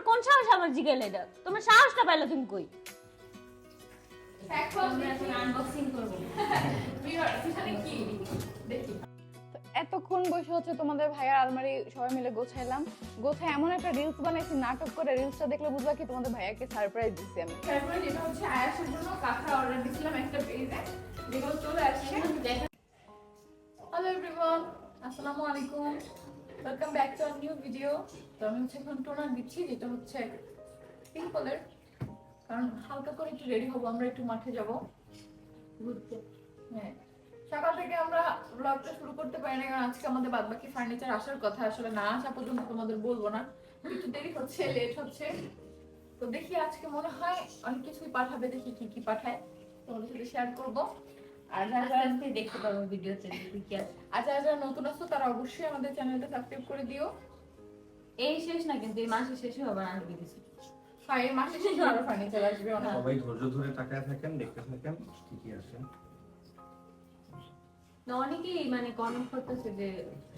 তোমার কোন সাহস আমার জিগাইলে এটা তোমার সাহসটা পাইলো তুমি কই? আনবক্সিং এতক্ষণ বসে হচ্ছে তোমাদের ভাইয়ার আলমারি সবাই মিলে গোছাইলাম। গোছায় এমন একটা রিলস বানাইছি নাটক করে রিলসটা দেখলে বুঝবা কি তোমাদের ভাইয়াকে সারপ্রাইজ দিচ্ছি আমি। তারপরে যেটা হচ্ছে আয়াসের জন্য কাঁথা অর্ডার দিয়েছিলাম একটা পেজে যেগুলো চলে আসছে। হ্যালো এভরিওয়ান আসসালামু আলাইকুম। Welcome back to our new video তো আমি হচ্ছে এখন টোনার দিচ্ছি যেটা হচ্ছে সিম্পলের কারণ হালকা করে একটু রেডি হব আমরা একটু মাঠে যাব। ঘুরতে হ্যাঁ। সকাল থেকে আমরা ব্লগটা শুরু করতে পারি না কারণ আজকে আমাদের বাদবাকি ফার্নিচার আসার কথা। আসলে না আসা পর্যন্ত তোমাদের বলব না। একটু দেরি হচ্ছে লেট হচ্ছে। তো দেখি আজকে মনে হয় অনেক কিছুই পাঠাবে দেখি কি কি পাঠায়। তোমাদের সাথে শেয়ার করব। আর যারা দেখতে পাবো ভিডিওতে আর যারা যারা নতুন আসছো তারা অবশ্যই আমাদের চ্যানেলটা সাবস্ক্রাইব করে দিও। এই শেষ না কিন্তু এই মাসের শেষে আবার আসবে কিছু। হ্যাঁ এই মাসে শেষে আরও ফার্নিচার আসবে অনেক। সবাই ধৈর্য ধরে তাকায় থাকেন দেখতে থাকেন কি আসে অনেকেই মানে কমেন্ট করতেছে যে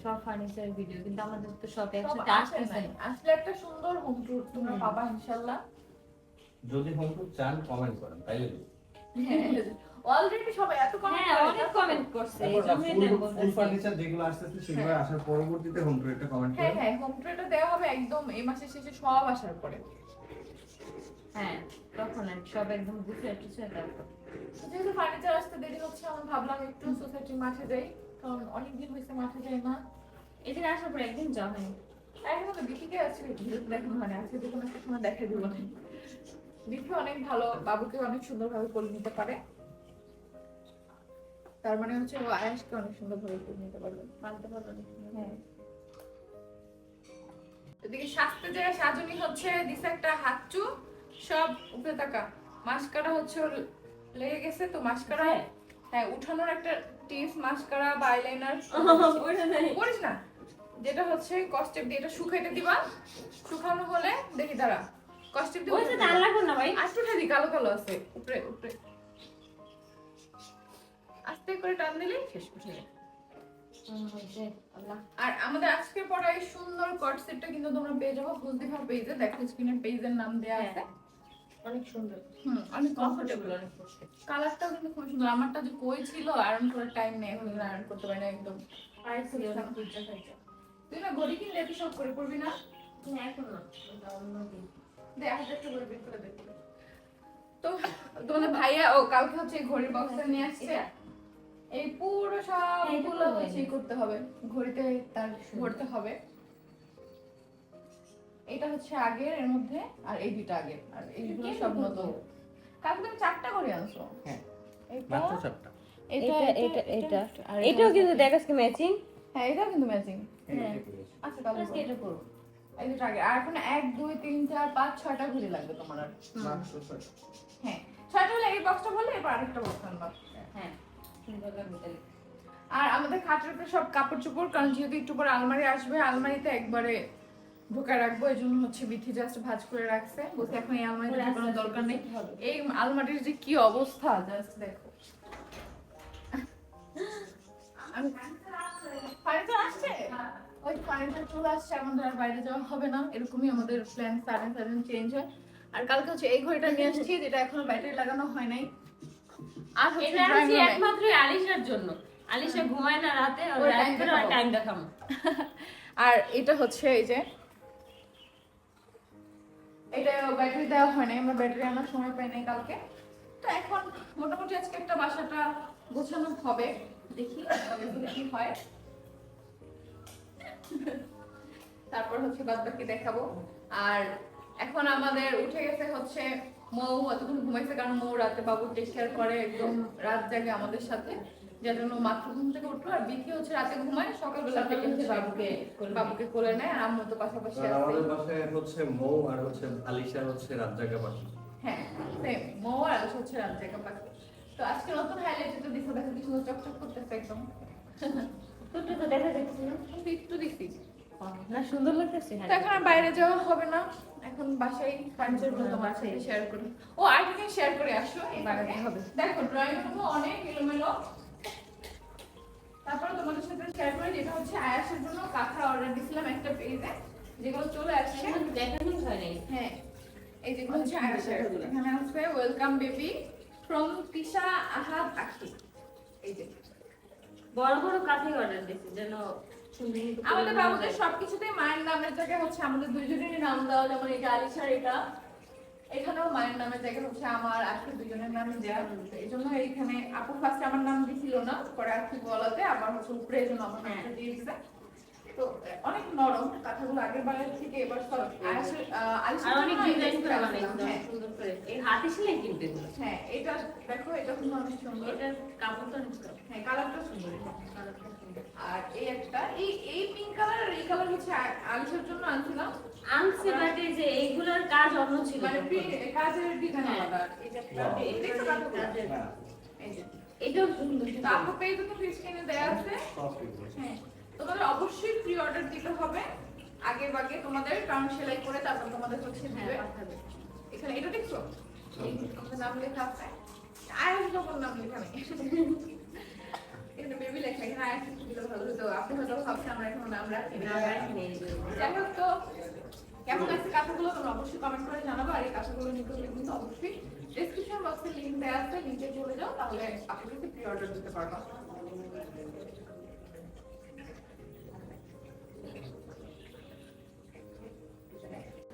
সব ফার্নিচার ভিডিও কিন্তু আমাদের তো সব একসাথে আসে আসতেছে আসলে একটা সুন্দর হোম ট্যুর তোমরা পাবা ইনশাল্লাহ। যদি হোম টুর চান কমেন্ট করেন তাইলে। অলরেডি সবাই এত কমেন্ট হ্যাঁ অনেক কমেন্ট করছে এই তারপর জন্যই ফুল তো ফুল বলতেছি। ফার্নিচার যেগুলো আসতেছে সেগুলো হ্যাঁ। আসার পরবর্তীতে হোম টুর কমেন্ট হ্যাঁ হ্যাঁ হোম ট্যুরটা দেওয়া হবে একদম এই মাসের শেষে সব আসার পরে। হ্যাঁ তখন সব একদম গুছিয়ে টুছিয়ে তারপর যেহেতু ফার্নিচার আসতে দেরি হচ্ছে আমি ভাবলাম একটু সোসাইটির মাঠে যাই কারণ অনেকদিন হয়েছে মাঠে যাই না। এদিকে আসার পর একদিন যাওয়া হয়নি। এখন তো বিকিকে আছে দেখানো হয় না আজকে একটা সময় দেখা দিব। না বিকি অনেক ভালো বাবুকে অনেক সুন্দরভাবে করে নিতে পারে। তার মানে হচ্ছে ও আয়াসকে অনেক সুন্দরভাবে করে নিতে পারবে মানতে পারল হ্যাঁ। এদিকে সাজতে যায় সাজনি হচ্ছে দিছে একটা হাতচু সব উপরে তাকা মাস্কারা হচ্ছে ওর লেগে গেছে তো মাস্কারা হ্যাঁ। হ্যাঁ উঠানোর একটা টিপস মাস্কারা বা আইলাইনার। ওইটা নাই। করিস না। যেটা হচ্ছে কস্টেপ দিয়ে এটা শুকাইতে দিবা শুকানো হলে দেখি দাঁড়া। কস্টেপ দিয়ে যে উঠে দি কালো কালো আছে উপরে উপরে। আস্তে করে টান দিলে শেষ উঠে যায়। আর আমাদের আজকের পড়া এই সুন্দর কট সেটটা কিন্তু তোমরা পেয়ে যাব। হুজদিফা পেজে দেখো স্ক্রিনে পেজের নাম দেয়া আছে। অনেক সুন্দর। হুম অনেক কমফোর্টেবল অনেক। কালারটাও কিন্তু খুব সুন্দর। আমারটা যে কই ছিল আয়রন করার টাইম নেই এখন আয়রন করতে পারি না একদম। ছিল কুচা খাইছে। তুই না ঘড়ি কিনলে তুই সব করে করবি না? না, এখন না, দে হাজার টাকা করে বের করে দে। তো তোমাদের ভাইয়া ও কালকে হচ্ছে ঘড়ির বক্সটা নিয়ে আসছে? এই পুরো এটা সবগুলো তো হচ্ছে করতে হবে। ঘড়িতে তার ভরতে হবে। এটা হচ্ছে আগের এর মধ্যে আর এই দুইটা আগের। আর এইগুলো সব? নতুন। কালকে তুমি চারটা করে আনছো। হ্যাঁ। মাত্র চারটা। এটা এটা, এটা। আর এটাও কিন্তু হচ্ছে- দেখ আজকে ম্যাচিং হ্যাঁ এটাও কিন্তু ম্যাচিং হ্যাঁ। আচ্ছা তাহলে আজকে এটা এই দুটো আগে। আর এখন এক দুই তিন চার পাঁচ ছয়টা ঘড়ি লাগবে তোমার আর। হ্যাঁ। ছয়টা হলে এই বক্সটা বললে এবার আরেকটা বক্স আনবা। হ্যাঁ। আর আমাদের খাটের উপরে সব কাপড় চোপড় কারণ যেহেতু একটু পরে আলমারি আসবে আলমারিতে একবারে ঢোকা রাখব এই জন্য হচ্ছে বিথি জাস্ট ভাজ করে রাখছে। বলছে এখন এই আলমারিতে ঢোকানোর দরকার নেই। এই আলমারির যে কি অবস্থা জাস্ট দেখো। ফার্নিচার আসছে। ওই ফার্নিচার চলে আসছে আমাদের আর বাইরে যাওয়া হবে না। এরকমই আমাদের প্ল্যান সাডেন সাডেন চেঞ্জ হয়। আর কালকে হচ্ছে এই ঘড়িটা নিয়ে আসছি যেটা এখনও ব্যাটারি লাগানো হয় নাই। আর এটা drawing আনছি room এ। একমাত্র আলিশার জন্য। আলিশা ঘুমায় না রাতে ওর রাত time করে দেখাবো। টাইম দেখাবো। আর এটা হচ্ছে এই যে এটা ব্যাটারি দেওয়া হয় নাই আমরা ব্যাটারি আনার সময় পাই নাই কালকে। তো এখন মোটামুটি আজকে একটা বাসাটা গোছানো হবে। দেখি কি হয়। তারপর হচ্ছে বাদ বাকি দেখাবো। আর এখন আমাদের উঠে গেছে হচ্ছে মৌ এতক্ষণ ঘুমাইছে কারণ মৌ রাতে বাবু টেক কেয়ার করে একদম রাত জাগে আমাদের সাথে। যার জন্য মাত্র ঘুম থেকে উঠল আর বিথি হচ্ছে রাতে ঘুমায় সকালবেলা থেকে হচ্ছে বাবুকে বাবুকে কোলে নেয় আর আম্মু তো পাশাপাশি আছে। আমাদের বাসায় হচ্ছে মৌ আর হচ্ছে আলিশা হচ্ছে রাত জায়গা পাখি হ্যাঁ সেম মৌ আর আলিশ হচ্ছে রাত জায়গা পাখি তো আজকে নতুন হাইলাইট তো দিছো দেখো কি সুন্দর চকচক করতেছে একদম। একটু তো দেখা যাচ্ছে একটু দিছি না সুন্দর লাগতেছে এখন আর বাইরে যাওয়া হবে না। এখন বাসায় ফার্নিচারগুলো সাথে শেয়ার করি। ও আর কি শেয়ার করে আসো এই হবে। দেখো ড্রয়িং রুমও অনেক এলোমেলো। তারপরে তোমাদের সাথে শেয়ার করি যেটা হচ্ছে আয়াসের জন্য কাঁথা অর্ডার দিয়েছিলাম একটা পেজে যেগুলো চলে আসছে। দেখানো হয় নাই। হ্যাঁ এই যেগুলো হচ্ছে আয়েশার এখানে আছে welcome baby from Tisha Ahad Akhi. এই যে। বড় বড় কাঠি অর্ডার দিছি যেন আমাদের বাবুদের দেয়। সবকিছুতেই মায়ের নামের জায়গায় হচ্ছে আমাদের দুজনেরই নাম দেওয়া যেমন এটা আলিশার এটা। এখানেও মায়ের নামের জায়গায় হচ্ছে আমার আজকে দুজনের নাম দেওয়া এই জন্য এইখানে আপু ফার্স্ট আমার নাম দিছিল না পরে আজকে বলাতে আমার হচ্ছে উপরে এই জন্য আমার নামটা দিয়ে দিছে। তো অনেক নরম কাঁথাগুলো আগের বারের থেকে এবার আলিশার আর অনেক ডিজাইন করে হ্যাঁ। সুন্দর করে। এই হাতে সেলাই কিন্তু হ্যাঁ এটা দেখো এটা কিন্তু অনেক সুন্দর। এটার কাপড়টা অনেক হ্যাঁ কালারটা সুন্দর। এটা। কালারটা সুন্দর। আর এই একটা এই এই পিঙ্ক কালার আর এই কালার হচ্ছে আলিশার জন্য আনছিলাম। আনছি বাট এই যে এইগুলোর কাজ অন্য ছিল মানে কাজের ডিজাইন হ্যাঁ। আলাদা। ধরনের কাপড়গুলো? কাজের। এটাও সুন্দর তো আপু পেয়ে তো ফিস কিনে দেয়া আছে। হ্যাঁ। তোমাদের অবশ্যই প্রি অর্ডার দিতে হবে। আগে বাগে তোমাদের কারণ সেলাই করে তারপর তোমাদের হচ্ছে হ্যাঁ দিবে। এখানে এটা দেখছ? এই যে আমাদের নাম লেখা আছে। আয়াস যখন নাম লেখা নেই। এখানে বেবি লেখা। এখানে আয়াস দিলে ভালো হতো। আপনি হয়তো ভাবছেন আমরা এখন নাম রাখি না। যাই হোক তো কেমন লাগছে কাঁথাগুলো তোমরা অবশ্যই কমেন্ট করে জানাব। আর এই কাঁথাগুলো নিতে হলে কিন্তু অবশ্যই ডেসক্রিপশন বক্সে লিংক দেওয়া আছে। লিংকে চলে যাও তাহলে আপনাদেরকে প্রি অর্ডার দিতে পারব।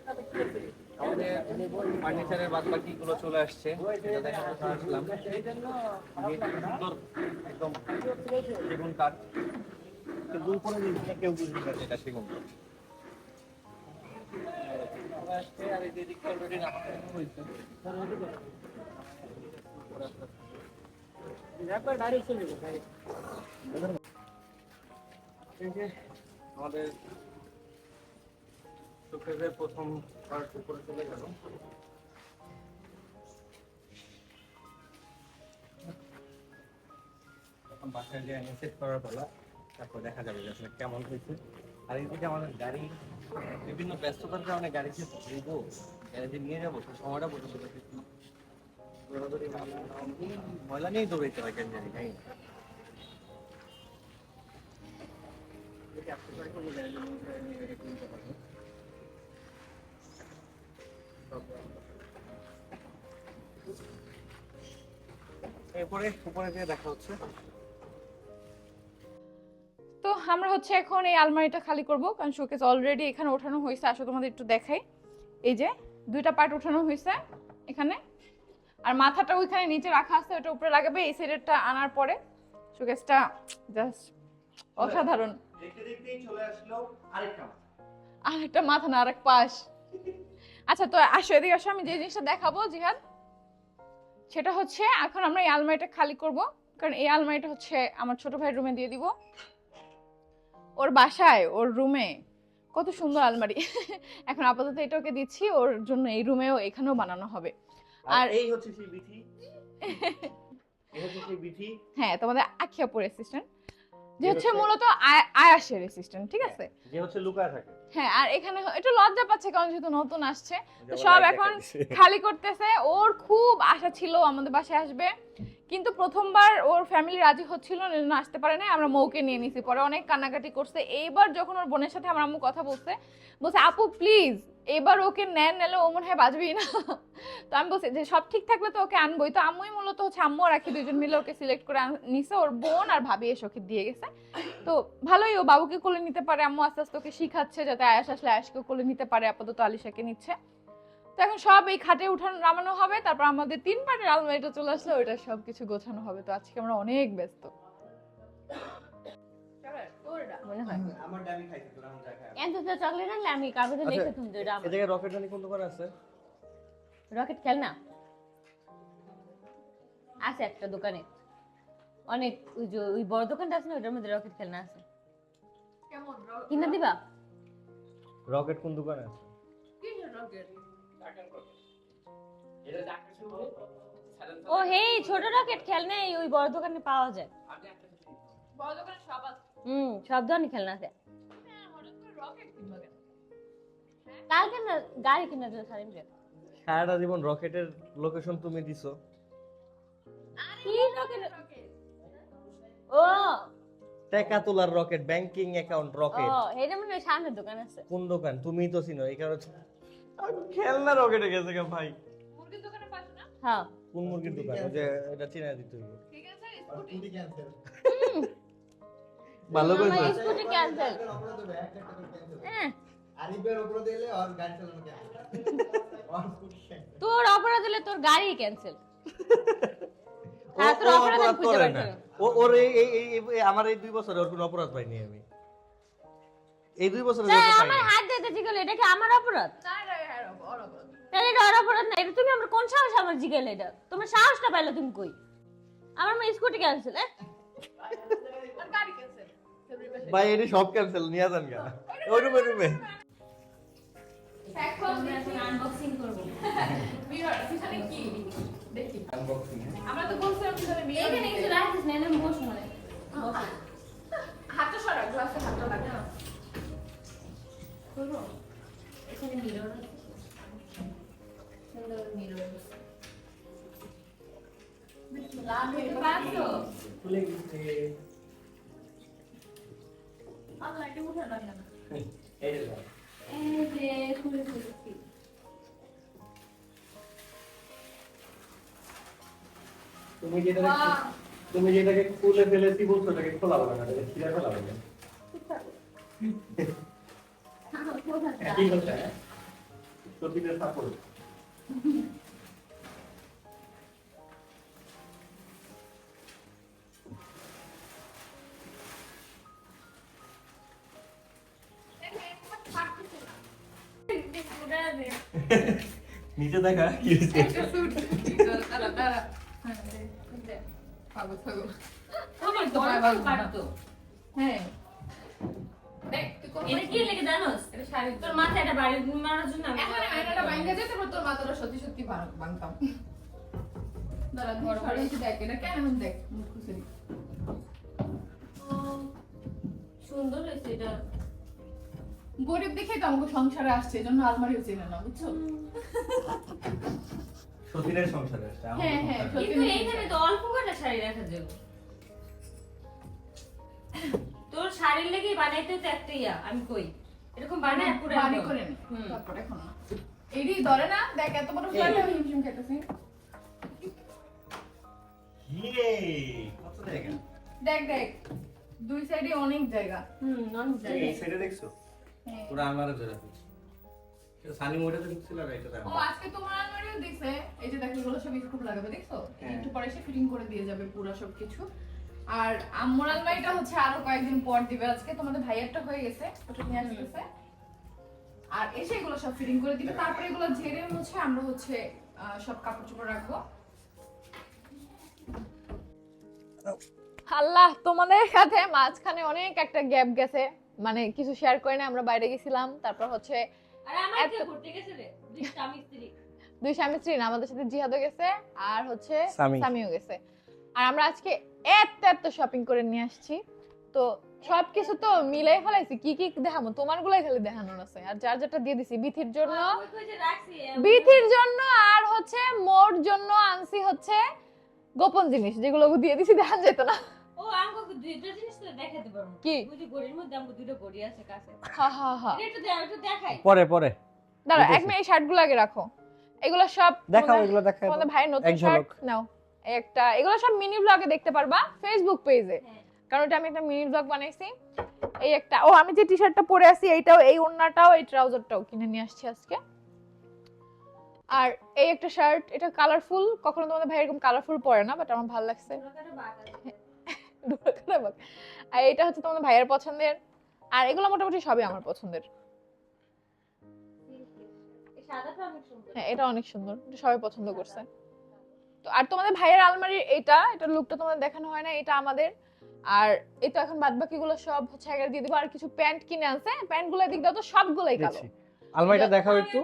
আমাদের ফার্নিচারের বাদ বাকি গুলো চলে আসছে কেউ বুঝতে পারছে এটা সেগুন কাঠ। আর এই এদিকটা already নামানো হয়েছে। আমাদের শোকেসের প্রথম পার্ট উপরে চলে গেল। বাসায় যে সেট করার দেখা যাবে কেমন হয়েছে। আর এইদিকে আমাদের গাড়ি ব্যস্ততার কারণে গাড়ি যে ধরবো গ্যারেজে নিয়ে যাব সময়টা পর্যন্ত ময়লা- নিয়েই দৌড়াইতে হয় কেন জানি, তাই করব নিয়ে এরপরে উপরে গিয়ে দেখা হচ্ছে। তো আমরা হচ্ছে এখন এই আলমারিটা খালি করব কারণ শোকেস অলরেডি এখানে ওঠানো হয়েছে আসলে তোমাদের একটু দেখাই। এই যে দুইটা পার্ট ওঠানো হয়েছে এখানে। আর মাথাটা ওইখানে নিচে রাখা আছে ওটা উপরে লাগাবে এই সাইডেরটা আনার পরে শোকেসটা জাস্ট অসাধারণ। দেখতে দেখতেই চলে আসলো আরেকটা আর একটা মাথা না আর এক পাশ। আচ্ছা তো আসো এদিকে আসো আমি যে জিনিসটা দেখাবো জিহাদ সেটা হচ্ছে এখন আমরা এই আলমারিটা খালি করব কারণ এই আলমারিটা হচ্ছে আমার ছোট ভাইয়ের রুমে দিয়ে দিব। ওর বাসায় ওর রুমে কত সুন্দর আলমারি। এখন আপাতত এটা ওকে দিচ্ছি ওর জন্য এই রুমেও এখানেও বানানো হবে। আর এই হচ্ছে সেই বিথি। এই হচ্ছে সেই হ্যাঁ তোমাদের আখিয়াপুর অ্যাসিস্ট্যান্ট যে হচ্ছে মূলত আয়- আয়াসের অ্যাসিস্ট্যান্ট ঠিক আছে? যে হচ্ছে লুকায় থাকে। হ্যাঁ আর এখানে একটু লজ্জা পাচ্ছে কারণ যেহেতু নতুন আসছে। তো সব এখন খালি করতেছে। ওর খুব আশা ছিল আমাদের বাসায় আসবে। কিন্তু প্রথমবার ওর ফ্যামিলি রাজি হচ্ছিল না আসতে পারে না আমরা মৌকে নিয়ে নিছি। পরে অনেক কান্নাকাটি করছে। এইবার যখন ওর বোনের সাথে আমার আম্মু কথা বলছে বলছে, আপু প্লিজ এবার ওকে নেন নাহলে ও মনে হয় বাজবেই না। তো আমি বলছি, যে সব ঠিক থাকলে তো ওকে আনবোই। তো আম্মুই মূলত হচ্ছে আম্মু আর দুজন মিলে ওকে সিলেক্ট করে নিছে। ওর বোন আর ভাবি এসে ওকে দিয়ে গেছে। তো ভালোই ও বাবুকে কোলে নিতে পারে। আম্মু আস্তে আস্তে ওকে শিখাচ্ছে যাতে আয়াস আসলে আয়াসকে কোলে নিতে পারে, আপাতত আলিশাকে নিচ্ছে। তো এখন সব এই খাটে উঠানো নামানো হবে তারপর আমাদের তিন পাটের আলমারিটা চলে আসলে ওইটা সব কিছু গোছানো হবে। তো আজকে আমরা অনেক ব্যস্ত। মনে হয়। আমার ডাবি খাইছি তোরা আমি যা খাই এত তো চকলেট আনলে আমি কাগজে আচ্ছা, রকেট রানি কোন দোকান আছে? খেল না। আছে একটা দোকানে। অনেক ওই যে ওই বড় দোকানটা আছে না ওটার মধ্যে রকেট খেলনা আছে। কেমন? কিনা দিবা? রকেট কোন দোকানে আছে? রকেট? ও হে ছোট রকেট খেলনা ওই বড় দোকানে পাওয়া যায়। বড় দোকানে সব আছে। হুম সব ধরনের খেলনা আছে। হ্যাঁ, কেন? কালকে না গাড়ি কিনা দিল সারিম সারাটা জীবন রকেটের লোকেশন তুমি দিছো। কি রকেট। ও। টাকা তোলার রকেট ব্যাংকিং অ্যাকাউন্ট ও রকেট এটা মনে হয় সামনের দোকান আছে। কোন দোকান? তুমিই তো চিনো এই কারণে খেলনা রকেটে গেছে গা ভাই। মুরগির দোকানে না? হ্যাঁ। কোন মুরগির দোকান? যে এটা চিনা দিতে হইব ঠিক আছে স্কুটি। ভালো আমার স্কুটি ক্যান্সেল হ্যাঁ। আরিফের উপরে দিলে আর গাড়ি চালানো ক্যান্সেল আর স্কুটি cancel। তোর অপরাধ হলে তোর গাড়ি ক্যান্সেল হ্যাঁ, তোর অপরাধ আমি খুঁজে করে না। ও- ওর এই এই আমার এই দুই বছরে ওর কোনো অপরাধ পাইনি আমি। এই দুই বছরে। আমার হাত দিতে এটা কি আমার অপরাধ? না তাহলে এটা ওর অপরাধ না এটা তুমি আমার কোন সাহস আমার জিগেল এটা? তোমার সাহসটা পাইলো তুমি কই? আমার মা স্কুটি ক্যান্সেল হ্যাঁ? ভাই এটি সব ক্যান্সেল নিয়ে যান গা। ওই রুমে রুমে। আনবক্সিং করব। মিরর পিছনে কি দেখি আমরা তো বলছিলাম পিছনে মিরর এখানে কিছু রাখিস না এনে বস মনে হাতটা সরা গ্লাসে হাতটা লাগে না এখানে মিরর খুলে ফেলেছি তুমি যেটাকে তুমি যেটাকে খুলে ফেলেছি বলছো ওটাকে খোলা হবে না ফেলা হবে কি হচ্ছে সাপোর্ট নিচে দেখা কি হচ্ছে একটা সুট দাঁড়া দাঁড়া হ্যাঁ দে, দে। পাগল পাগল আমার তো গরম পাগল পারতো হ্যাঁ দেখ তুই কোন এটা কি লেগে জানোস? এটা তোর মাথায় এটা বাড়ি মারার জন্য এখন আয়নাটা ভাঙা যেতে পারতো তোর মাথাটা সত্যি সত্যি ভাঙতাম। দাঁড়া ধর ঘরে এসে দেখ এটা কেন দেখ মুখ খুশি সুন্দর হয়েছে এটা। গরিব দেখে তো আমাকে সংসারে আসছে এই জন্য আলমারিও চেনে না বুঝছ? সতীনের সংসারে আসছে হ্যাঁ, হ্যাঁ। কিন্তু এইখানে তো অল্প কটা শাড়ি রাখা যাবে? তোর শাড়ির লেগে বানাইতে তো একটা ইয়া আমি কই। এরকম বানায় পুরো একদম। করে নি। তারপর এখন ধরে না দেখ এত বড় ফ্ল্যাট আমি হিমশিম খেতেছি। হিরে কত জায়গা? দেখ দেখ দুই সাইডে অনেক জায়গা। হুম নন এই সাইডে দেখছ? হ্যাঁ। পুরো আমারে ধরে ফেলছে সানি মোড়ে তো ঢুকছিল আর এটা ও আজকে তোমার আলমারিও দিছে এই যে দেখো এগুলো সব স্কুপ লাগাবে দেখছ? হ্যাঁ। একটু পরে এসে ফিটিং করে দিয়ে যাবে পুরো সব কিছু আর আম্মুর আলমারিটা হচ্ছে আরও কয়েকদিন পর দিবে। আজকে তোমাদের ভাইয়ারটা হয়ে গেছে ওটা নিয়ে আসতেছে। আর এসে এগুলো সব ফিটিং করে দিবে। তারপরে এগুলো ঝেড়ে মুছে আমরা হচ্ছে সব কাপড় চোপড় রাখব। আল্লাহ তোমাদের সাথে মাঝখানে অনেক একটা গ্যাপ গেছে। মানে কিছু শেয়ার করে না আমরা বাইরে গেছিলাম। তারপর হচ্ছে আর আমার কে এত- ঘুরতে গেছে রে? দুই স্বামী স্ত্রী না আমাদের সাথে জিহাদও গেছে আর হচ্ছে সামি। সামিও গেছে। আর আমরা আজকে এত এত শপিং করে নিয়ে আসছি। তো সবকিছু তো মিলাই ফেলাইছি কি কি দেখাবো তোমার গুলাই খালি দেখানোর আছে। আর যার যেটা দিয়ে দিছি বিথির জন্য বিথির জন্য আর হচ্ছে মোর জন্য আনছি হচ্ছে গোপন জিনিস যেগুলো দিয়ে দিছি দেখা যেত না। ও আমাকে দুইটা জিনিস তো দেখাতে পারব। কি? ওই যে গড়ির মধ্যে আমাকে দুটো গড়ি আছে কাছে। হা হা হা। একটু দে- একটু দেখাই। পরে পরে। দাঁড়া এক। মিনিট আগে রাখো। এগুলো সব দেখাও তোমাদের- এগুলো দেখাও। তোমাদের ভাইয়ের নতুন শার্ট নাও। একটা এগুলো সব মিনি ব্লগে দেখতে পারবা ফেসবুক পেজে হ্যাঁ। কারণ এটা আমি একটা মিনি ব্লগ বানাইছি। এই একটা ও আমি যে টি শার্টটা পরে আছি এইটাও এই ওড়নাটাও এই ট্রাউজারটাও কিনে নিয়ে আসছি আজকে। আর এই একটা শার্ট এটা কালারফুল কখনো তোমাদের ভাই এরকম কালারফুল পরে না বাট আমার ভালো লাগছে। আর এটা হচ্ছে তোমাদের ভাইয়ের পছন্দের। আর এগুলো মোটামুটি সবই আমার পছন্দের। হ্যাঁ এটা অনেক সুন্দর। সবাই পছন্দ করছে। তো আর তোমাদের ভাইয়ের আলমারির এইটা এটা লুকটা তোমাদের দেখানো হয় না এটা আমাদের। আর এই তো এখন বাদ বাকিগুলো সব হচ্ছে আগে দিয়ে দিব। আর কিছু প্যান্ট কিনে আনছে। প্যান্টগুলো দিক দাও তো সবগুলাই কালো। আলমারিটা দেখাও একটু।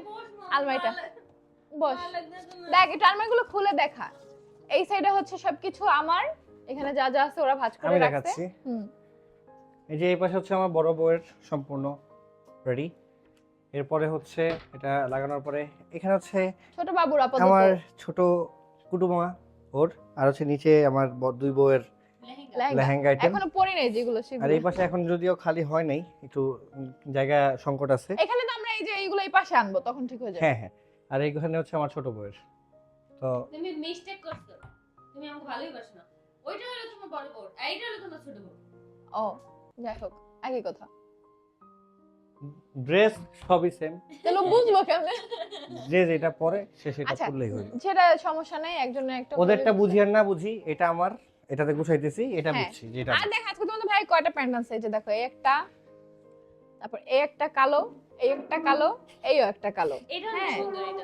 আলমারিটা। বস। দেখ এটা আলমারিগুলো খুলে দেখা। এই সাইডে হচ্ছে সবকিছু আমার। এখানে যা যা আছে ওরা ভাঁজ করে আমি রাখছে। দেখাচ্ছি। হুম। এই যে এই পাশে হচ্ছে আমার বড় বউয়ের সম্পূর্ণ রেডি এরপরে হচ্ছে এটা লাগানোর পরে এখানে হচ্ছে ছোট বাবুর আপাতত। আমার ছোট কুটুমা ওর আর হচ্ছে নিচে আমার ব- দুই বউয়ের লেহেঙ্গা। আইটেম এখনও পরি নাই যেগুলো আর এই পাশে এখন যদিও খালি হয় নাই একটু জায়গা সংকট আছে। এখানে তো আমরা এই যে এইগুলো এই পাশে আনব তখন ঠিক হয়ে যাবে। হ্যাঁ হ্যাঁ। আর এইখানে হচ্ছে আমার ছোট বউয়ের। তো তুমি মিস্টেক করছ। তুমি আমাকে ভালোই বাসো না। ওইটা হলো তোমার বড় বোন এইটা হলো তোমার ছোট বোন ও যাই হোক একই কথা। ড্রেস সবই সেম তাহলে বুঝব কেমনে যে যেটা পরে সে সেটা আচ্ছা পরলেই হলো সেটা সমস্যা নাই একজনের একটা ওদেরটা বুঝি। আর না বুঝি এটা আমার এটাতে গুছাইতেছি এটা হ্যাঁ। বুঝছি যেটা আর দেখ আজকে তোমাদের ভাই কয়টা প্যান্ট আছে এই যে দেখো এই একটা তারপর এই একটা কালো এই একটা কালো এইও একটা কালো। হ্যাঁ।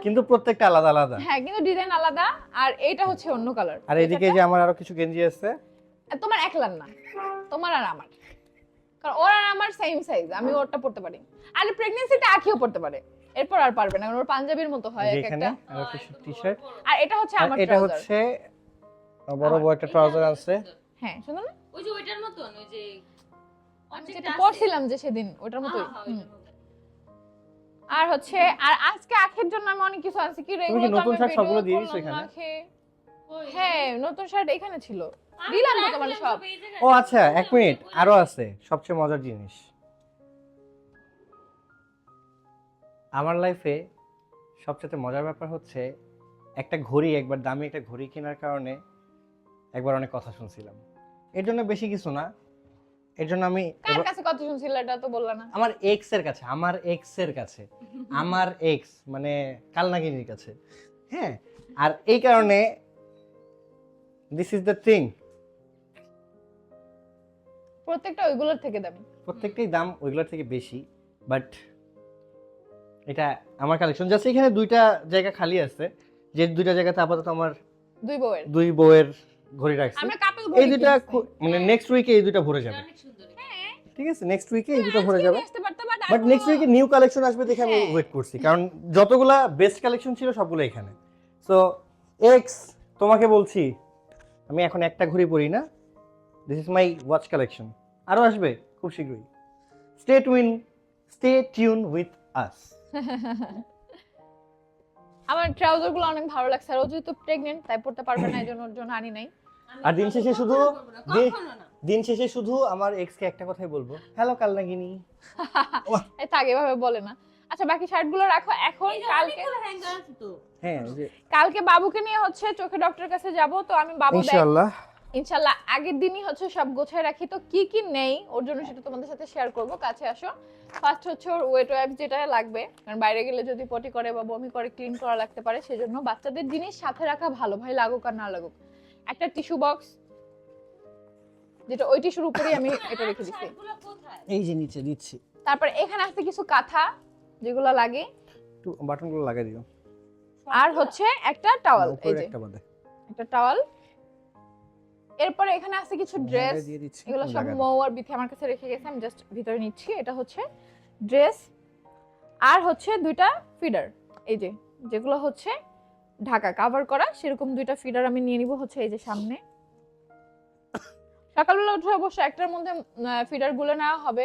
কিন্তু প্রত্যেকটা আলাদা আলাদা। হ্যাঁ কিন্তু ডিজাইন আলাদা আর এইটা হচ্ছে অন্য কালার আর এদিকে যে আমার আরও কিছু গেঞ্জি আছে। তোমার একলার না তোমার আর আমার। কারণ ওর আর আমার সেম সাইজ আমি ওরটা পড়তে পারি। আর প্রেগন্যান্সিতে আখিও পড়তে পারে। এরপর আর পারবে না কারণ ওর পাঞ্জাবির মতো হয় এক একটা। আরও টি শার্ট আর এটা হচ্ছে আর আমার এটা হচ্ছে বড় বড় একটা ট্রাউজার আছে। হ্যাঁ শুনুন না। ওই যে ওইটার মতন ওই যে আমি যেটা পড়ছিলাম যে সেদিন ওটার মতোই। আর হচ্ছে আর আজকে আখের জন্য আমি অনেক কিছু আনছি। কি কি নতুন শার্ট সবগুলো দিয়ে দিছো এখানে? হ্যাঁ নতুন শার্ট এখানে ছিল। দিলাম তো তোমার সব। ও আচ্ছা এক মিনিট আরও আছে সবচেয়ে মজার জিনিস। আমার লাইফে সবচেয়ে মজার ব্যাপার হচ্ছে একটা ঘড়ি একবার দামি একটা ঘড়ি কেনার কারণে একবার অনেক কথা শুনছিলাম। এর জন্য বেশি কিছু না এর জন্য আমি কার কাছে কত শুনছিল এটা তো বললা না। আমার এক্সের কাছে আমার এক্সের কাছে আমার এক্স মানে কালনাগিনীর কাছে। হ্যাঁ আর এই কারণে দিস ইজ দ্য থিং প্রত্যেকটা ওইগুলোর থেকে দামি। প্রত্যেকটাই দাম ওইগুলোর থেকে বেশি বাট এটা আমার কালেকশন জাস্ট এখানে দুইটা জায়গা খালি আছে। যে দুইটা জায়গাতে আপাতত আমার দুই বউয়ের। দুই বউয়ের ঘড়ি রাখছি। আমরা কাপল এই দুইটা খু- মানে নেক্সট উইকে এই দুইটা ভরে যাবে। ঠিক আছে নেক্সট উইকে এই দুটো ভরে যাবে। বাট নেক্সট উইকে নিউ কালেকশন আসবে দেখে আমি হ্যাঁ। ওয়েট করছি। কারণ যতগুলা বেস্ট কালেকশন ছিল সবগুলো এখানে। সো এক্স তোমাকে বলছি আমি এখন একটা ঘড়ি পরি না। This is my watch collection আরও আসবে খুব শীঘ্রই। Stay tune stay tune with us আমার ট্রাউজারগুলো অনেক ভালো লাগছে আর ও যেহেতু প্রেগনেন্ট তাই পড়তে পারবে না এই জন্য ওর জন্য আনি নাই। আর দিন শেষে শুধু দিন- শেষে শুধু আমার এক্সকে একটা কথাই বলব। হ্যালো কালনাগিনী। এই থাক এভাবে বলে না। আচ্ছা বাকি শার্টগুলো রাখো এখন কালকে। হ্যাঁ কালকে বাবুকে নিয়ে হচ্ছে চোখে ডক্টরের কাছে যাব তো আমি বাবু ইনশাআল্লাহ। ইনশাল্লাহ আগের দিনই হচ্ছে সব গোছায় রাখি। তো কি কি নেই ওর জন্য সেটা তোমাদের সাথে শেয়ার করব। কাছে আসো। ফার্স্ট হচ্ছে ওর ওয়েট ওয়াইপ যেটা লাগবে। কারণ বাইরে গেলে যদি পটি করে বা বমি করে ক্লিন করা লাগতে পারে সেজন্য বাচ্চাদের জিনিস সাথে রাখা ভালো ভাই লাগুক আর না লাগুক। একটা টিস্যু বক্স যেটা ওই টিস্যুর উপরেই আমি এটা রেখে দিচ্ছি এই যে নিচে দিচ্ছি তারপর এখানে আছে কিছু কাঁথা যেগুলো লাগে। একটু বাটনগুলো লাগিয়ে দিও। আর হচ্ছে একটা টাওয়াল এই যে। একটা টাওয়াল এরপরে এখানে আছে কিছু ড্রেস এগুলো সব। মৌ আর বিথি আমার কাছে রেখে গেছে আমি জাস্ট ভিতরে নিচ্ছি এটা হচ্ছে ড্রেস আর হচ্ছে দুইটা ফিডার এই যে যেগুলো হচ্ছে ঢাকা কভার করা সেরকম দুইটা ফিডার আমি নিয়ে নিব হচ্ছে এই যে সামনে সকালবেলা উঠে অবশ্য একটার মধ্যে ফিডারগুলো নেওয়া হবে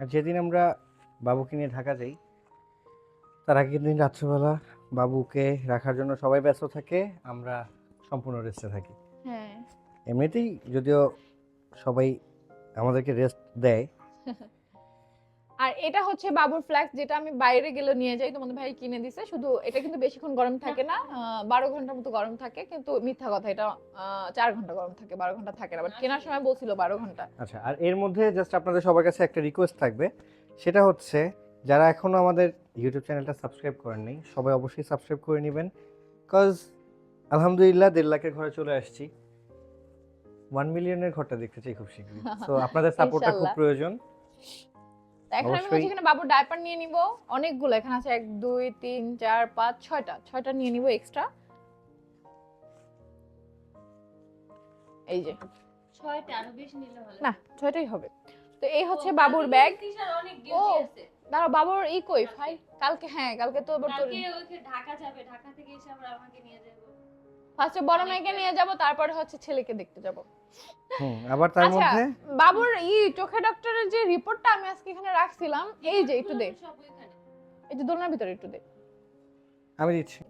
আর যেদিন আমরা বাবুকে নিয়ে ঢাকা যাই তার আগের দিন রাত্রেবেলা বাবুকে রাখার জন্য সবাই ব্যস্ত থাকে আমরা সম্পূর্ণ রেস্টে থাকি। হ্যাঁ। এমনিতেই যদিও সবাই আমাদেরকে রেস্ট দেয়। আর এটা হচ্ছে বাবুর ফ্ল্যাক্স যেটা আমি বাইরে গেলে নিয়ে যাই তোমাদের ভাই কিনে দিছে। শুধু এটা কিন্তু বেশিক্ষণ গরম থাকে না আহ, বারো ঘণ্টার মতো গরম থাকে কিন্তু মিথ্যা কথা এটা চার ঘণ্টা গরম থাকে বারো ঘণ্টা থাকে না বাট কেনার সময় বলছিল বারো ঘণ্টা। আচ্ছা আর এর মধ্যে জাস্ট আপনাদের সবার কাছে একটা রিকোয়েস্ট থাকবে সেটা হচ্ছে যারা এখনও আমাদের ইউটিউব চ্যানেলটা সাবস্ক্রাইব করেননি সবাই অবশ্যই সাবস্ক্রাইব করে নেবেন। বিকজ আলহামদুলিল্লাহ দেড় লাখের ঘরে চলে আসছি। ওয়ান মিলিয়নের ঘরটা দেখতে চাই খুব শীঘ্রই। তো আপনাদের সাপোর্টটা খুব প্রয়োজন। এখন আমি অবশ্যই। এখানে বাবুর নিয়ে নিব। অনেকগুলো এখানে আছে এক দুই তিন চার পাঁচ ছয়টা। ছয়টা নিয়ে নিব এক্সট্রা এই যে। ছয়টা, আরও বেশি নিলে ভালো। না ছয়টাই হবে। তো এই হচ্ছে বাবুর ব্যাগ অনেক ও, আছে। দাঁড়াও বাবুর ই কই? ফাই কালকে হ্যাঁ কালকে তো কালকে ওইখানে ঢাকা যাবে, ঢাকা থেকে এসে আবার আমাকে নিয়ে যাবে। ফার্স্টে বড় মেয়েকে নিয়ে যাব তারপরে হচ্ছে ছেলেকে দেখতে যাব। হুম আবার তার আচ্ছা মধ্যে? বাবুর ই চোখে ডক্টরের যে রিপোর্টটা আমি আজকে এখানে রাখছিলাম এই যে একটু দে। এই যে দোলনার ভিতরে একটু দে। আমি দিচ্ছি।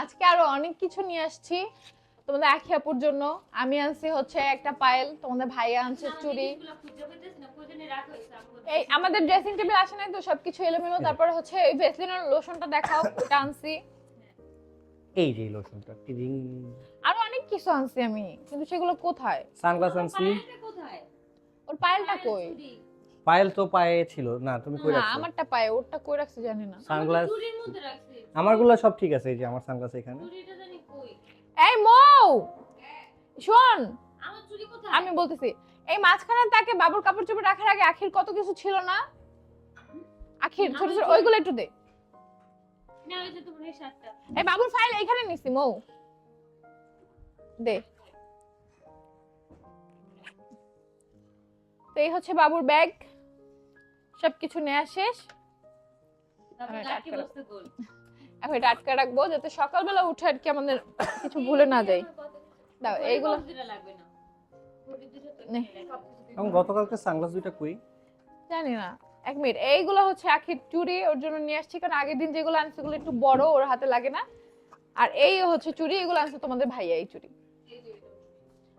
আজকে আরও অনেক কিছু নিয়ে আসছি। তোমাদের আখি আপুর জন্য। আমি আনছি হচ্ছে একটা পায়েল তোমাদের ভাইয়া আনছে চুড়ি। এই আমাদের ড্রেসিং টেবিল আসে নাই তো সবকিছু এলোমেলো। তারপর হচ্ছে এই ভেসলিনের লোশনটা দেখাও ওটা আনছি। এই যে লোশনটা টিডিং আরও অনেক কিছু আনছি আমি কিন্তু সেগুলো কোথায়? সানগ্লাস আনছি। ওর পায়েলটা কই? পায়েল তো পায়ে ছিল না তুমি কই না রাখছো? আমারটা পায়ে ওরটা কই রাখছো জানি না। সানগ্লাস চুড়ির মধ্যে রাখছি। আমারগুলো সব ঠিক আছে এই যে আমার সানগ্লাস এখানে। এই মৌ! শোন। আমি বলতেছি এই মাঝখানে তাকে বাবুর কাপড় চোপড় রাখার আগে আখির কত কিছু ছিল না? আখির ছোট ছোট ওইগুলো একটু দে। এই বাবুর ফাইল এখানে নিছি মৌ। দে। তো এই হচ্ছে বাবুর ব্যাগ সবকিছু নেওয়া শেষ। এখন এটা আটকে রাখব যাতে সকালবেলা উঠে আর কি আমাদের কিছু ভুলে না যাই। দাও এইগুলো। তো। এবং গতকালকে সানগ্লাস দুইটা কই? জানি না। এক মিনিট। এইগুলো হচ্ছে আখির চুড়ি ওর জন্য নিয়ে আসছি। কারণ আগের দিন যেগুলো আনছে সেগুলো একটু বড় ওর হাতে লাগে না। আর এই হচ্ছে চুড়ি এগুলো আনছে তোমাদের ভাইয়া এই চুড়ি।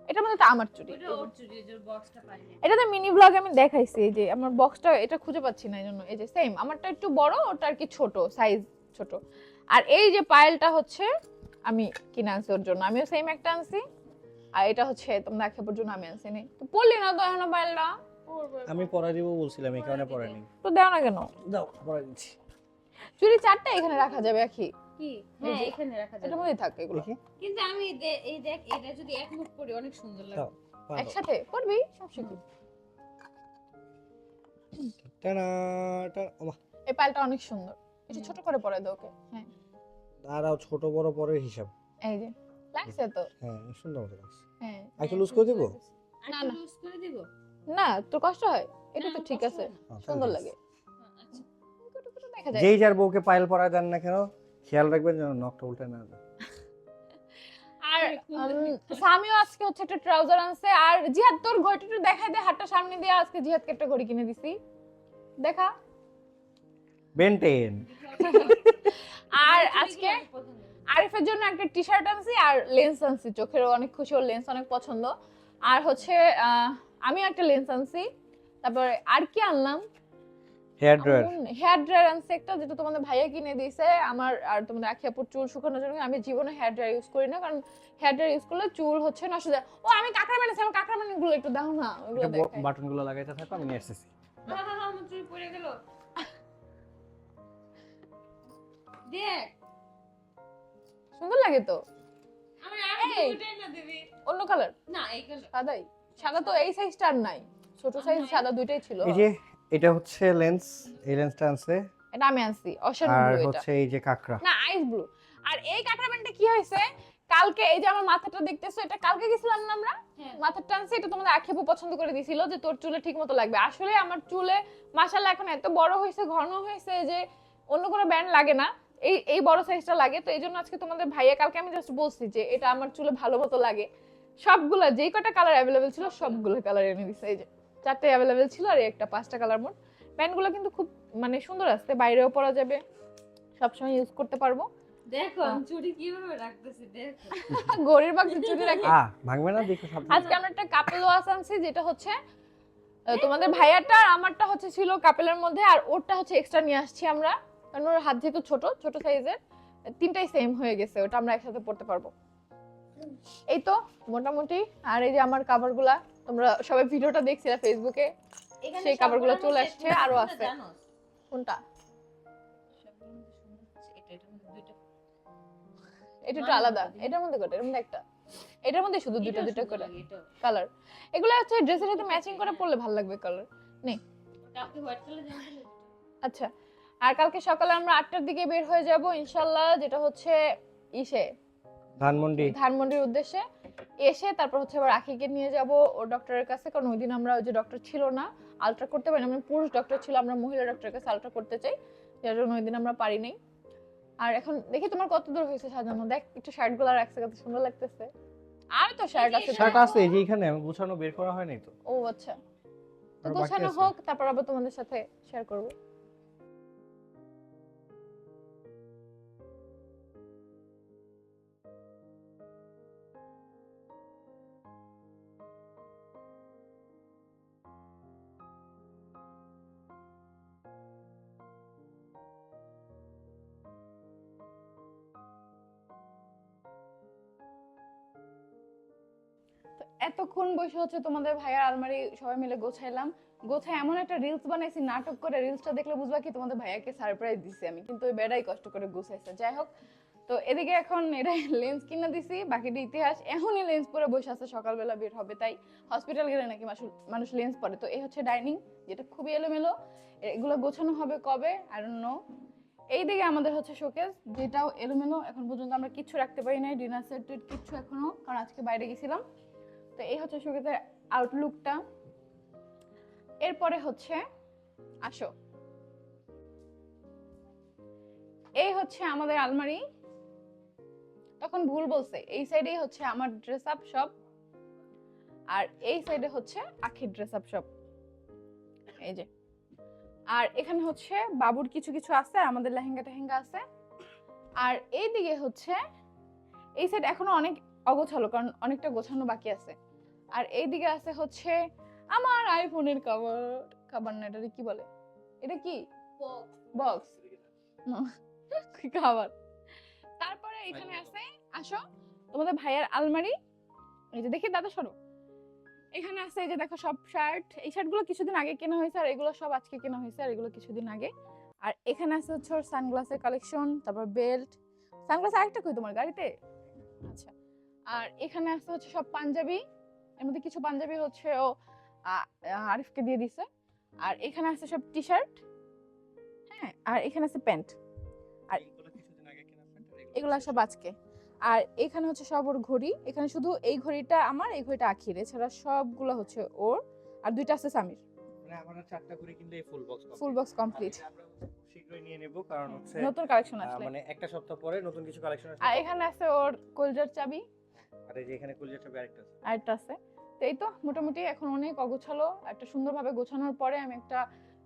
এটা। তো আমার চুড়ি। ওটা ওর চুড়ি যে বক্সটা পাই না এটাতে মিনি ব্লগ আমি দেখাইছি এই যে আমার বক্সটা এটা খুঁজে পাচ্ছি না এই জন্য। এই যে সেম আমারটা একটু বড় ওটা আর কি ছোট সাইজ ছোট। আর এই যে পায়েলটা হচ্ছে আমি কিনে আনছি ওর জন্য। আমিও সেম একটা আনছি। আর এটা হচ্ছে তোমরা দেখাবার জন্য আমি আনছি নি। তো পড়লি না তো এখনও পায়েলটা? আমি পড়া দিব বলছিলাম এই কারণে পড়াইনি তো দেও না কেন? দাও পড়া দিচ্ছি। চুড়ি চারটা এখানে রাখা যাবে আখি। কি? হ্যাঁ এখানে রাখা এটার যাবে থাকে এগুলো। কিন্তু আমি এই দেখ এটা যদি এক মুখ পরি অনেক সুন্দর দাও। লাগবে পড়া দাও। একসাথে পড়বি সমস্যা কি টানা টানা এই পায়েলটা অনেক সুন্দর। একটু ছোট করে পরে দাও ওকে। হ্যাঁ। দাঁড়াও ছোট বড় পরের হিসাব। এই যে লাগছে তো। হ্যাঁ সুন্দর মতো লাগছে। হ্যাঁ। একটু লুজ করে দিব? না, না। লুজ করে দিব? না তোর কষ্ট হয়? এটা তো ঠিক আছে। সুন্দর লাগে। আচ্ছা। যেই যার বউকে পায়েল পরা দেন না কেন খেয়াল রাখবেন যেন নখটা উল্টে না যায়। আর সামিও আজকে হচ্ছে একটা ট্রাউজার আনছে। আর জিহাদ তোর ঘড়িটা দেখাই দে হাতটা সামনে দিয়ে আজকে জিহাদকে একটা ঘড়ি কিনে দিছি। দেখা। বেনটেন আর আজকে আরিফের জন্য একটা টি শার্ট আনছি আর লেন্স আনছি। চোখের অনেক খুশি ওর লেন্স অনেক পছন্দ। আর হচ্ছে আমিও একটা লেন্স আনছি। তারপরে আর কি আনলাম? হেয়ার ড্রায়ার হেয়ার ড্রায়ার আনছে একটা যেটা তোমাদের ভাইয়া কিনে দিয়েছে। আমার আর তোমাদের আখি আপুর চুল শুকানোর জন্য। আমি জীবনে হেয়ার ড্রায়ার ইউজ করি না কারণ হেয়ার ড্রায়ার ইউজ করলে চুল হচ্ছে নষ্ট যায় ও আমি কাঁকড়া বানিয়েছি আমার কাঁকড়া বানিয়ে একটু দাও না। ওগুলো দেখাই। বাটনগুলো লাগাইতে থাকো আমি নিয়ে আসতেছি। আমার চুল পড়ে গেল। দেখ। সুন্দর লাগে তো। অন্য কালার না এই কালার সাদাই। সাদা তো এই সাইজটা আর নাই। ছোট সাইজ সাদা দুইটাই ছিল। এই যে এটা হচ্ছে লেন্স এই লেন্সটা আনছে। এটা আমি আনছি ব্লু এটা। হচ্ছে এই যে কাকড়া। না আইস ব্লু আর এই কাঁকড়া কি হয়েছে? কালকে এই যে আমার মাথাটা দেখতেছো এটা কালকে গেছিলাম না আমরা? হ্যাঁ। মাথার টানছে এটা তোমাদের আক্ষেপও পছন্দ করে দিছিল যে তোর চুলে ঠিক মতো লাগবে। আসলে আমার চুলে মাশাআল্লাহ এখন এত বড় হয়েছে ঘন হয়েছে যে অন্য কোনো ব্যান্ড লাগে না। এই এই বড় সাইজটা লাগে তো এই জন্য আজকে তোমাদের ভাইয়া কালকে আমি জাস্ট বলছি যে এটা আমার চুলে ভালো মতো লাগে। সবগুলা যেই কটা কালার অ্যাভেলেবেল ছিল সবগুলো কালার এনে দিছে। এই যে চারটে অ্যাভেলেবেল ছিল আর একটা পাঁচটা কালার মোট। প্যান্টগুলো কিন্তু খুব মানে সুন্দর আসছে বাইরেও পরা যাবে সবসময় ইউজ করতে পারব। দেখো আমি চুড়ি কীভাবে রাখতেছি দেখো। গরির বাক্সে চুরি রাখি। ভাঙবে না দেখো সব আজকে আমরা একটা কাপেল ওয়াশ আনছি যেটা হচ্ছে তোমাদের ভাইয়াটা আর আমারটা হচ্ছে ছিল কাপেলের মধ্যে আর ওরটা হচ্ছে এক্সট্রা নিয়ে আসছি আমরা। কারণ ওর হাত যেহেতু ছোট ছোট সাইজের তিনটাই সেম হয়ে গেছে ওটা আমরা একসাথে পড়তে পারব। এই তো মোটামুটি আর এই যে আমার কাভারগুলা তোমরা সবাই ভিডিওটা দেখছিলে ফেসবুকে সেই সবগুলোর চলে আসছে, আরও আছে। কোনটা? এটা, একটু আলাদা এটার মধ্যে কটা? এর মধ্যে একটা। এটার মধ্যে শুধু দুটো দুটো করে কালার এগুলো হচ্ছে ড্রেসের সাথে ম্যাচিং করে পরলে ভালো লাগবে কালার দুটো। আচ্ছা আর কালকে সকালে আমরা আটটার দিকে বের হয়ে যাব ইনশাল্লাহ যেটা হচ্ছে ইসে। ধানমন্ডি। ধানমন্ডির উদ্দেশ্যে। এসে তারপর হচ্ছে আবার আখিকে নিয়ে যাব ও ডক্টরের কাছে কারণ ওই দিন আমরা ওই যে ডক্টর ছিল না আলট্রা করতে পারি না মানে পুরুষ ডক্টর ছিল আমরা মহিলা ডক্টরের কাছে আলট্রা করতে চাই যার জন্য ওই দিন আমরা পারি নাই। আর এখন দেখি তোমার কত দূর হয়েছে সাজানো দেখ একটু শার্টগুলো রাখছে কত সুন্দর লাগতেছে। আর তো শার্ট আছে শার্ট আছে এই যে এখানে আমি গুছানো বের করা হয় নাই তো। ও আচ্ছা। তো গোছানো হোক তারপর আবার তোমাদের সাথে শেয়ার করব। এতক্ষণ বসে হচ্ছে তোমাদের ভাইয়ার আলমারি সবাই মিলে গোছাইলাম। গোছায় এমন একটা রিলস বানাইছি, নাটক করে রিলসটা দেখলে বুঝবা কি তোমাদের ভাইয়াকে সারপ্রাইজ দিছি আমি। কিন্তু ওই বেড়াই কষ্ট করে গুছাইছে। যাই হোক, তো এদিকে এখন এটা লেন্স কিনে দিছি, বাকিটা ইতিহাস। এখনই লেন্স পরে বসে আছে, সকালবেলা বের হবে, তাই হসপিটাল গেলে নাকি মানুষ- লেন্স পরে। তো এই হচ্ছে ডাইনিং যেটা খুবই এলোমেলো। এগুলো গোছানো হবে কবে? আর নো এইদিকে আমাদের হচ্ছে শোকেস যেটাও এলোমেলো। এখন পর্যন্ত আমরা কিচ্ছু রাখতে পারি নাই ডিনার সেট কিচ্ছু এখনও, কারণ আজকে বাইরে গেছিলাম। তো এই হচ্ছে শোকেসের আউটলুকটা এরপরে হচ্ছে, আসো। এই হচ্ছে আমাদের আলমারি। তখন ভুল বলছে, এই সাইডেই হচ্ছে আমার ড্রেস আপ সব আর এই সাইডে হচ্ছে আখির ড্রেস আপ সব এই যে। আর এখানে হচ্ছে বাবুর কিছু কিছু আছে আর আমাদের লেহেঙ্গা টেহেঙ্গা আছে। আর এই দিকে হচ্ছে, এই সাইড এখনও অনেক অগোছালো কারণ অনেকটা গোছানো বাকি আছে। আর এইদিকে আছে হচ্ছে আমার আইফোনের কভার কভার না এটা কি বলে? এটা কি? বক্স খাবার তারপরে এখানে আছে আসো তোমাদের ভাইয়ের আলমারি। এই যে দেখি দাদা সরো। এখানে আছে এই যে দেখো সব শার্ট এই শার্টগুলো কিছুদিন আগে কেনা হয়েছে আর এগুলো সব আজকে কেনা হয়েছে আর এগুলো কিছুদিন আগে। আর এখানে আছে হচ্ছে ওর সানগ্লাসের কালেকশন তারপর বেল্ট সানগ্লাস আরেকটা কই তোমার গাড়িতে? আচ্ছা। আর এখানে আছে হচ্ছে সব পাঞ্জাবি। এর মধ্যে কিছু পাঞ্জাবি হচ্ছে ও আরিফকে দিয়ে দিছে। আর এখানে আছে সব টি শার্ট হ্যাঁ আর এখানে আছে প্যান্ট। আর- এগুলো সব আজকে। আর এখানে হচ্ছে সব ওর ঘড়ি। এখানে শুধু এই ঘড়িটা আমার এই ঘড়িটা আখির। এছাড়া সবগুলো হচ্ছে ওর। আর দুইটা আছে সামির চারটা করে কিনলে full box full box complete আমরা হচ্ছে খুব শীঘ্রই নিয়ে নেব কারণ হচ্ছে নতুন কালেকশন আসলে। মানে একটা সপ্তাহ পরে নতুন কিছু কালেকশন আর এখানে আছে ওর কলজার চাবি। আর এই যে এখানে কুলজা ছবি আরেকটা আছে। আরেকটা আছে। তো এই তো মোটামুটি এখন অনেক অগোছালো একটা সুন্দরভাবে গোছানোর পরে আমি একটা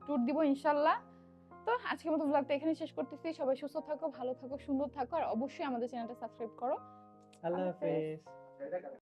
ট্যুর দিব ইনশাল্লাহ। তো আজকের মতো ব্লগটা এখানে শেষ করতেছি। সবাই সুস্থ থাকো ভালো থাকো সুন্দর থাকো আর অবশ্যই আমাদের চ্যানেলটা সাবস্ক্রাইব করো। আল্লাহ হাফেজ। হাফেজ।